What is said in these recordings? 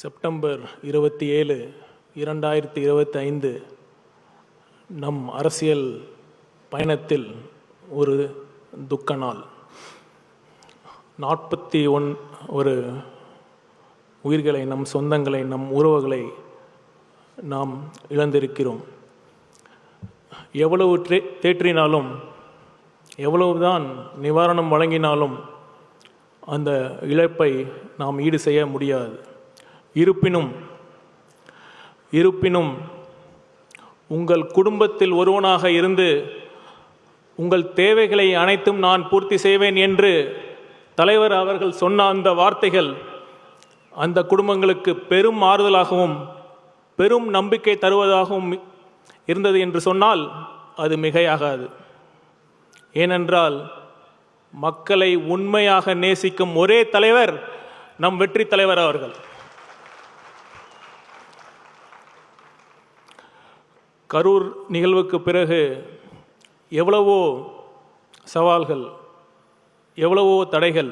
September இருபத்தி ஏழு இரண்டாயிரத்தி இருபத்தி ஐந்து நம் அரசியல் பயணத்தில் ஒரு துக்க நாள். நாற்பத்தி ஒன் ஒரு உயிர்களை நம் சொந்தங்களை நம் உறவுகளை நாம் இழந்திருக்கிறோம். எவ்வளவு தே தேற்றினாலும் எவ்வளவுதான் நிவாரணம் வழங்கினாலும் அந்த இழப்பை நாம் ஈடு செய்ய முடியாது. இருப்பினும் இருப்பினும் உங்கள் குடும்பத்தில் ஒருவனாக இருந்து உங்கள் தேவைகளை அனைத்தும் நான் பூர்த்தி செய்வேன் என்று தலைவர் அவர்கள் சொன்ன அந்த வார்த்தைகள் அந்த குடும்பங்களுக்கு பெரும் ஆறுதலாகவும் பெரும் நம்பிக்கை தருவதாகவும் இருந்தது என்று சொன்னால் அது மிகையாகாது. ஏனென்றால் மக்களை உண்மையாக நேசிக்கும் ஒரே தலைவர் நம் வெற்றி தலைவர் அவர்கள். கரூர் நிகழ்வுக்கு பிறகு எவ்வளவோ சவால்கள் எவ்வளவோ தடைகள்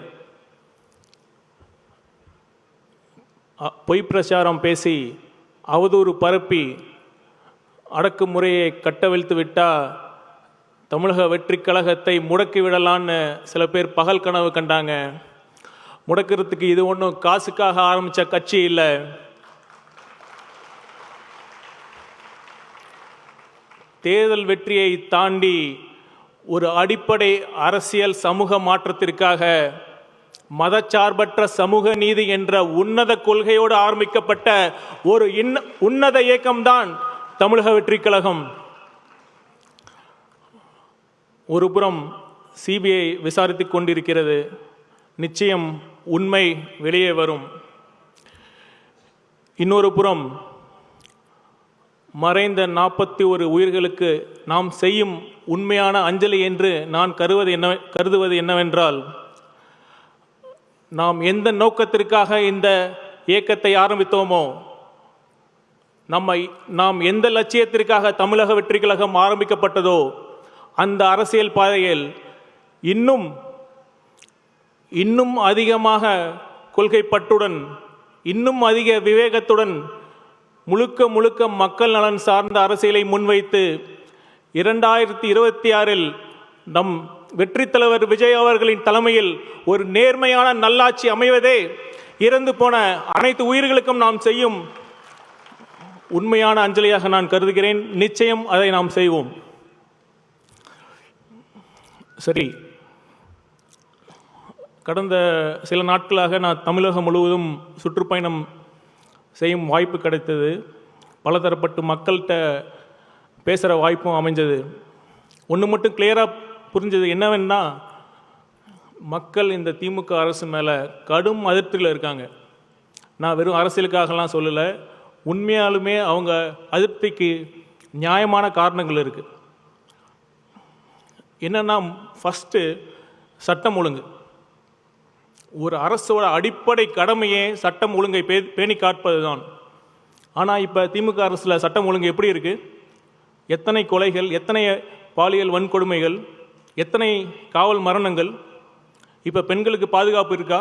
பொய் பிரச்சாரம் பேசி அவதூறு பரப்பி அடக்குமுறையை கட்டவிழ்த்து விட்டால் தமிழக வெற்றி கழகத்தை முடக்கி விடலான்னு சில பேர் பகல் கனவு கண்டாங்க. முடக்கிறதுக்கு இது ஒன்றும் காசுக்காக ஆரம்பித்த கட்சி இல்லை. தேர்தல் வெற்றியை தாண்டி ஒரு அடிப்படை அரசியல் சமூக மாற்றத்திற்காக மதச்சார்பற்ற சமூக நீதி என்ற உன்னத கொள்கையோடு ஆரம்பிக்கப்பட்ட ஒரு இன்ன உன்னத இயக்கம்தான் தமிழக வெற்றி கழகம். ஒரு புறம் சிபிஐ விசாரித்து கொண்டிருக்கிறது. நிச்சயம் உண்மை வெளியே வரும். இன்னொரு புறம் மறைந்த நாற்பத்தி ஒரு உயிர்களுக்கு நாம் செய்யும் உண்மையான அஞ்சலி என்று நான் கருவது என்ன கருதுவது என்னவென்றால் நாம் எந்த நோக்கத்திற்காக இந்த இயக்கத்தை ஆரம்பித்தோமோ நம்மை நாம் எந்த லட்சியத்திற்காக தமிழக வெற்றி கழகம் ஆரம்பிக்கப்பட்டதோ அந்த அரசியல் பாதையில் இன்னும் இன்னும் அதிகமாக கொள்கைப்பட்டுடன் இன்னும் அதிக விவேகத்துடன் முழுக்க முழுக்க மக்கள் நலன் சார்ந்த அரசியலை முன்வைத்து இரண்டாயிரத்தி இருபத்தி ஆறில் நம் வெற்றி தலைவர் விஜய் அவர்களின் தலைமையில் ஒரு நேர்மையான நல்லாட்சி அமைவதே இறந்து போன அனைத்து உயிர்களுக்கும் நாம் செய்யும் உண்மையான அஞ்சலியாக நான் கருதுகிறேன். நிச்சயம் அதை நாம் செய்வோம். சரி. கடந்த சில நாட்களாக நான் தமிழகம் முழுவதும் சுற்றுப்பயணம் செய்யும் வாய்ப்பு கிடைத்தது. பலதரப்பட்டு மக்கள்கிட்ட பேசுகிற வாய்ப்பும் அமைஞ்சது. ஒன்று மட்டும் கிளியராக புரிஞ்சது என்னவென்னா மக்கள் இந்த திமுக அரசு மேலே கடும் அதிருப்தியில் இருக்காங்க. நான் வெறும் அரசியலுக்காகலாம் சொல்லலை. உண்மையாலுமே அவங்க அதிருப்திக்கு நியாயமான காரணங்கள் இருக்குது என்னென்னா ஃபஸ்ட்டு சட்டம் ஒழுங்கு. ஒரு அரசோட அடிப்படை கடமையே சட்டம் ஒழுங்கை பே பேணி காப்பது தான் ஆனால் இப்போ திமுக அரசில் சட்டம் ஒழுங்கு எப்படி இருக்குது எத்தனை கொலைகள் எத்தனை பாலியல் வன்கொடுமைகள் எத்தனை காவல் மரணங்கள்? இப்போ பெண்களுக்கு பாதுகாப்பு இருக்கா?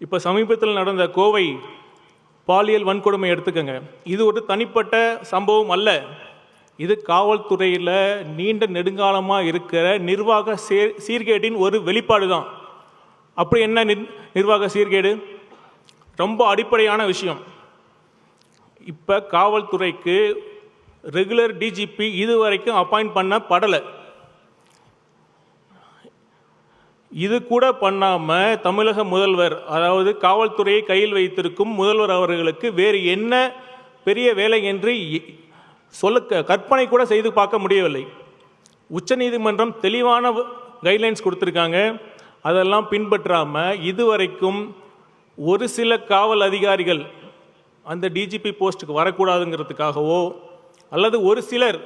இப்போ சமீபத்தில் நடந்த கோவை பாலியல் வன்கொடுமை எடுத்துக்கங்க. இது ஒரு தனிப்பட்ட சம்பவம் அல்ல. இது காவல்துறையில் நீண்ட நெடுங்காலமாக இருக்கிற நிர்வாக சீர்கேட்டின் ஒரு வெளிப்பாடு தான் அப்படி என்ன நிர் நிர்வாக சீர்கேடு? ரொம்ப அடிப்படையான விஷயம். இப்போ காவல்துறைக்கு ரெகுலர் டிஜிபி இது வரைக்கும் அப்பாயிண்ட் பண்ண படலை. இது கூட பண்ணாமல் தமிழக முதல்வர் அதாவது காவல்துறையை கையில் வைத்திருக்கும் முதல்வர் அவர்களுக்கு வேறு என்ன பெரிய வேலை என்று சொல்ல க- கற்பனை கூட செய்து பார்க்க முடியவில்லை. உச்சநீதிமன்றம் தெளிவான கைட்லைன்ஸ் கொடுத்துருக்காங்க. அதெல்லாம் பின்பற்றாமல் இதுவரைக்கும் ஒரு சில காவல் அதிகாரிகள் அந்த டிஜிபி போஸ்ட்டுக்கு வரக்கூடாதுங்கிறதுக்காகவோ அல்லது ஒரு சிலர்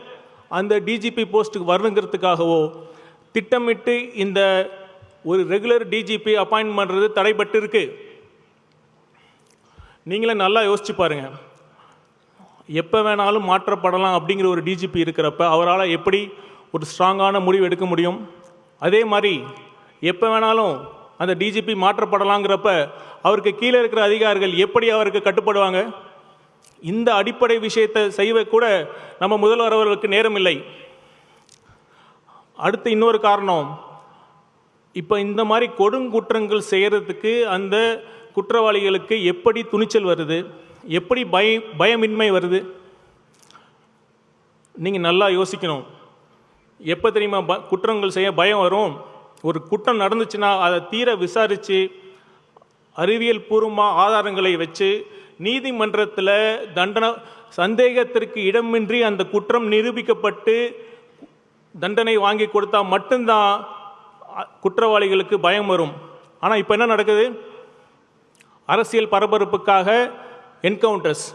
அந்த டிஜிபி போஸ்ட்டுக்கு வரணுங்கிறதுக்காகவோ திட்டமிட்டு இந்த ஒரு ரெகுலர் டிஜிபி அப்பாயின்ட் பண்ணுறது தடைபட்டு இருக்கு நீங்களே நல்லா யோசிச்சு பாருங்க. எப்போ வேணாலும் மாற்றப்படலாம் அப்படிங்கிற ஒரு டிஜிபி இருக்கிறப்ப அவரால் எப்படி ஒரு ஸ்ட்ராங்கான முடிவு எடுக்க முடியும்? அதே மாதிரி எப்போ வேணாலும் அந்த டிஜிபி மாற்றப்படலாங்கிறப்ப அவருக்கு கீழே இருக்கிற அதிகாரிகள் எப்படி அவருக்கு கட்டுப்படுவாங்க? இந்த அடிப்படை விஷயத்தை செய்வ கூட நம்ம முதல்வர் அவர்களுக்கு நேரம் இல்லை. அடுத்து இன்னொரு காரணம். இப்போ இந்த மாதிரி கொடுங்குற்றங்கள் செய்கிறதுக்கு அந்த குற்றவாளிகளுக்கு எப்படி துணிச்சல் வருது? எப்படி பய பயமின்மை வருது? நீங்கள் நல்லா யோசிக்கணும். எப்போ தெரியுமா ப குற்றங்கள் செய்ய பயம் வரும்? ஒரு குற்றம் நடந்துச்சுன்னா அதை தீர விசாரித்து அறிவியல் பூர்வமாக ஆதாரங்களை வச்சு நீதிமன்றத்தில் தண்டனை சந்தேகத்திற்கு இடமின்றி அந்த குற்றம் நிரூபிக்கப்பட்டு தண்டனை வாங்கி கொடுத்தா மட்டும்தான் குற்றவாளிகளுக்கு பயம் வரும். ஆனால் இப்போ என்ன நடக்குது? அரசியல் பரபரப்புக்காக என்கவுண்டர்ஸ்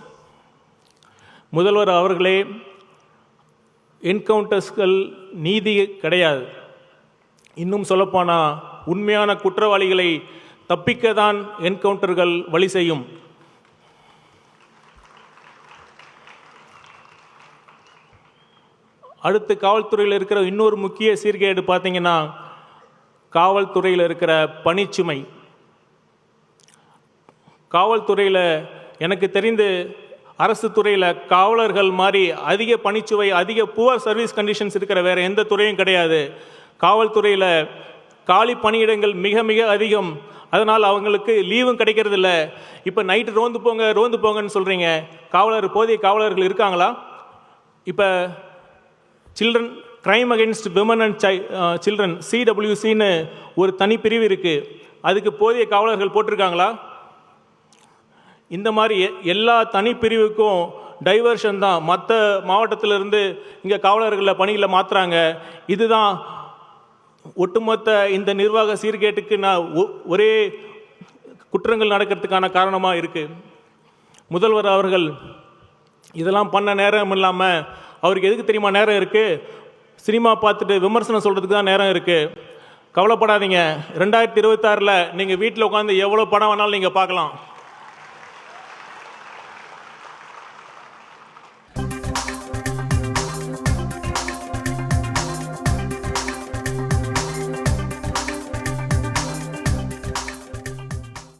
முதல்வர் அவர்களே என்கவுண்டர்ஸ்கள் நீதி கிடையாது. இன்னும் சொல்லப்போனால் உண்மையான குற்றவாளிகளை தப்பிக்க தான் என்கவுண்டர்கள் வழி செய்யும். அடுத்து காவல்துறையில் இருக்கிற இன்னொரு முக்கிய சீர்கேடு பார்த்தீங்கன்னா காவல்துறையில் இருக்கிற பணிச்சுமை. காவல்துறையில் எனக்கு தெரிந்து அரசு துறையில் காவலர்கள் மாதிரி அதிக பணிச்சுவை அதிக புவர் சர்வீஸ் கண்டிஷன்ஸ் இருக்கிற வேறு எந்த துறையும் கிடையாது. காவல்துறையில் காலி பணியிடங்கள் மிக மிக அதிகம். அதனால் அவங்களுக்கு லீவும் கிடைக்கிறது இல்லை இப்போ நைட்டு ரோந்து போங்க ரோந்து போங்கன்னு சொல்கிறீங்க காவலர் போதிய காவலர்கள் இருக்காங்களா? இப்போ children crime against women and psi children சிடபிள்யூசின்னு ஒரு தனி பிரிவு இருக்குது அதுக்கு போதிய காவலர்கள் போட்டிருக்காங்களா? இந்த மாதிரி எ- எல்லா தனி பிரிவுக்கும் டைவர்ஷன் தான். மற்ற மாவட்டத்திலிருந்து இங்கே காவலர்களை பணிகளை மாற்றுறாங்க இதுதான் ஒட்டுமொத்த இந்த நிர்வாக சீர்கேட்டுக்கு நான் ஒ- ஒரே குற்றங்கள் நடக்கிறதுக்கான காரணமாக இருக்குது முதல்வர் அவர்கள் இதெல்லாம் பண்ண நேரம் இல்லாமல் அவருக்கு எதுக்கு தெரியுமா நேரம் இருக்குது சினிமா பார்த்துட்டு விமர்சனம் சொல்கிறதுக்கு தான் நேரம் இருக்குது கவலைப்படாதீங்க. ரெண்டாயிரத்தி இருபத்தாறில் நீங்கள் வீட்டில் உட்காந்து எவ்வளோ படம் வேணாலும் நீங்கள் பார்க்கலாம்.